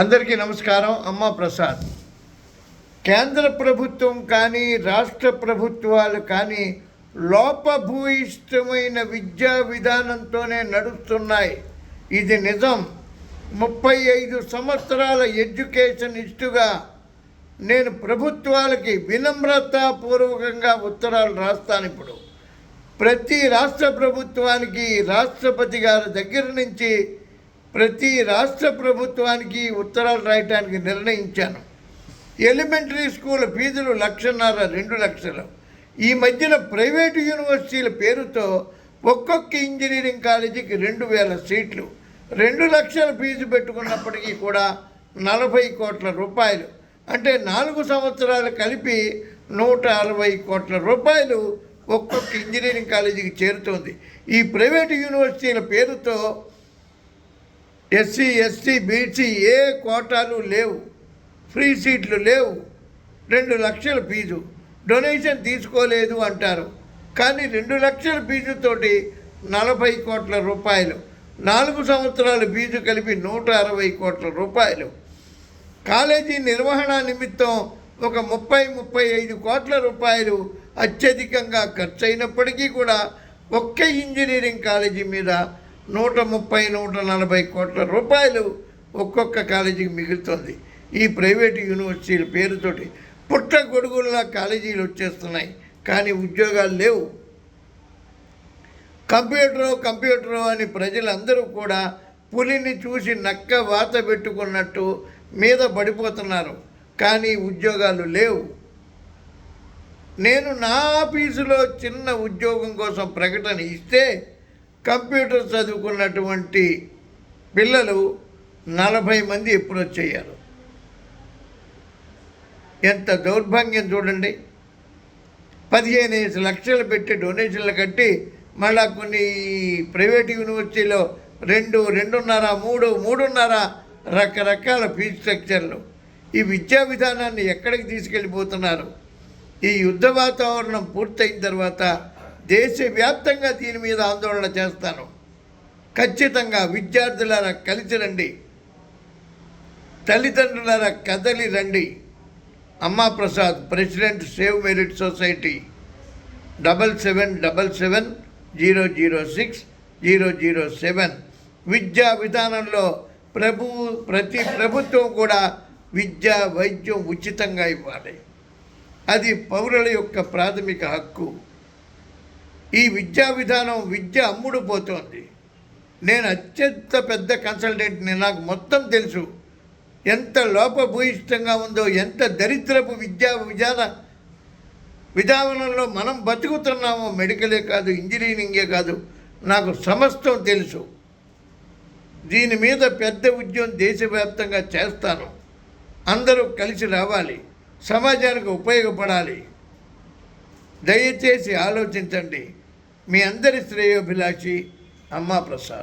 అందరికీ నమస్కారం అమ్మ ప్రసాద్. కేంద్ర ప్రభుత్వం కానీ రాష్ట్ర ప్రభుత్వాలు కానీ లోపభూయిష్టమైన విద్యా విధానంతోనే నడుస్తున్నాయి. ఇది నిజం. ముప్పై ఐదు సంవత్సరాల ఎడ్యుకేషన్ ఇస్టుగా నేను ప్రభుత్వాలకి వినమ్రతాపూర్వకంగా ఉత్తరాలు రాస్తాను ఇప్పుడు. ప్రతి రాష్ట్ర ప్రభుత్వానికి రాష్ట్రపతి గారి దగ్గర నుంచి ప్రతి రాష్ట్ర ప్రభుత్వానికి ఉత్తరాలు రాయటానికి నిర్ణయించాను. ఎలిమెంటరీ స్కూల్ ఫీజులు లక్షన్నర రెండు లక్షలు. ఈ మధ్యన ప్రైవేటు యూనివర్సిటీల పేరుతో ఒక్కొక్క ఇంజనీరింగ్ కాలేజీకి రెండు వేల సీట్లు. రెండు లక్షల ఫీజు పెట్టుకున్నప్పటికీ కూడా నలభై కోట్ల రూపాయలు. అంటే నాలుగు సంవత్సరాలు కలిపి నూట అరవై కోట్ల రూపాయలు ఒక్కొక్క ఇంజనీరింగ్ కాలేజీకి చేరుతోంది. ఈ ప్రైవేటు యూనివర్సిటీల పేరుతో ఎస్సీ ఎస్టీ బీసీ ఏ కోటాలు లేవు. ఫ్రీ సీట్లు లేవు. రెండు లక్షల ఫీజు. డొనేషన్ తీసుకోలేదు అంటారు. కానీ రెండు లక్షల ఫీజుతోటి నలభై కోట్ల రూపాయలు. నాలుగు సంవత్సరాల ఫీజు కలిపి నూట అరవై కోట్ల రూపాయలు. కాలేజీ నిర్వహణ నిమిత్తం ఒక ముప్పై ముప్పై ఐదు కోట్ల రూపాయలు అత్యధికంగా ఖర్చు అయినప్పటికీ కూడా ఒక్క ఇంజనీరింగ్ కాలేజీ మీద నూట ముప్పై నూట నలభై కోట్ల రూపాయలు ఒక్కొక్క కాలేజీకి మిగులుతుంది. ఈ ప్రైవేటు యూనివర్సిటీల పేరుతోటి పుట్ట గొడుగుల్లా కాలేజీలు వచ్చేస్తున్నాయి. కానీ ఉద్యోగాలు లేవు. కంప్యూటరు కంప్యూటరు అని ప్రజలందరూ కూడా పులిని చూసి నక్క వాత పెట్టుకున్నట్టు మీద పడిపోతున్నారు. కానీ ఉద్యోగాలు లేవు. నేను నా ఆఫీసులో చిన్న ఉద్యోగం కోసం ప్రకటన ఇస్తే కంప్యూటర్ చదువుకున్నటువంటి పిల్లలు నలభై మంది ఎప్పుడు వచ్చేయారు? ఎంత దౌర్భాగ్యం చూడండి. పదిహేను లక్షలు పెట్టి డొనేషన్లు కట్టి మళ్ళా కొన్ని ప్రైవేట్ యూనివర్సిటీలో రెండు రెండున్నర మూడు మూడున్నర రకరకాల ఫీజు స్ట్రక్చర్లు. ఈ విద్యా విధానాన్ని ఎక్కడికి తీసుకెళ్ళిపోతున్నారు? ఈ యుద్ధ వాతావరణం పూర్తయిన తర్వాత దేశవ్యాప్తంగా దీని మీద ఆందోళన చేస్తాను. ఖచ్చితంగా విద్యార్థులారా కలిసి రండి. తల్లిదండ్రులారా కదలి రండి. అమ్మా Prasad president save merit society double seven double seven zero zero six zero zero seven. విద్యా విధానంలో ప్రభు ప్రతి ప్రభుత్వం కూడా విద్య వైద్యం ఉచితంగా ఇవ్వాలి. అది పౌరుల యొక్క ప్రాథమిక హక్కు. ఈ విద్యా విధానం విద్య అమ్ముడుపోతోంది నేను అత్యంత పెద్ద కన్సల్టెంట్ని నాకు మొత్తం తెలుసు. ఎంత లోపభూయిష్టంగా ఉందో ఎంత దరిద్రపు విద్యా విధాన విధానంలో మనం బతుకుతున్నామో మెడికలే కాదు ఇంజనీరింగే కాదు నాకు సమస్తం తెలుసు. దీని మీద పెద్ద ఉద్యమం దేశవ్యాప్తంగా చేస్తాను. అందరూ కలిసి రావాలి. సమాజానికి ఉపయోగపడాలి. దయచేసి ఆలోచించండి. మీ అందరి శ్రేయోభిలాషి అమ్మా ప్రసాద్.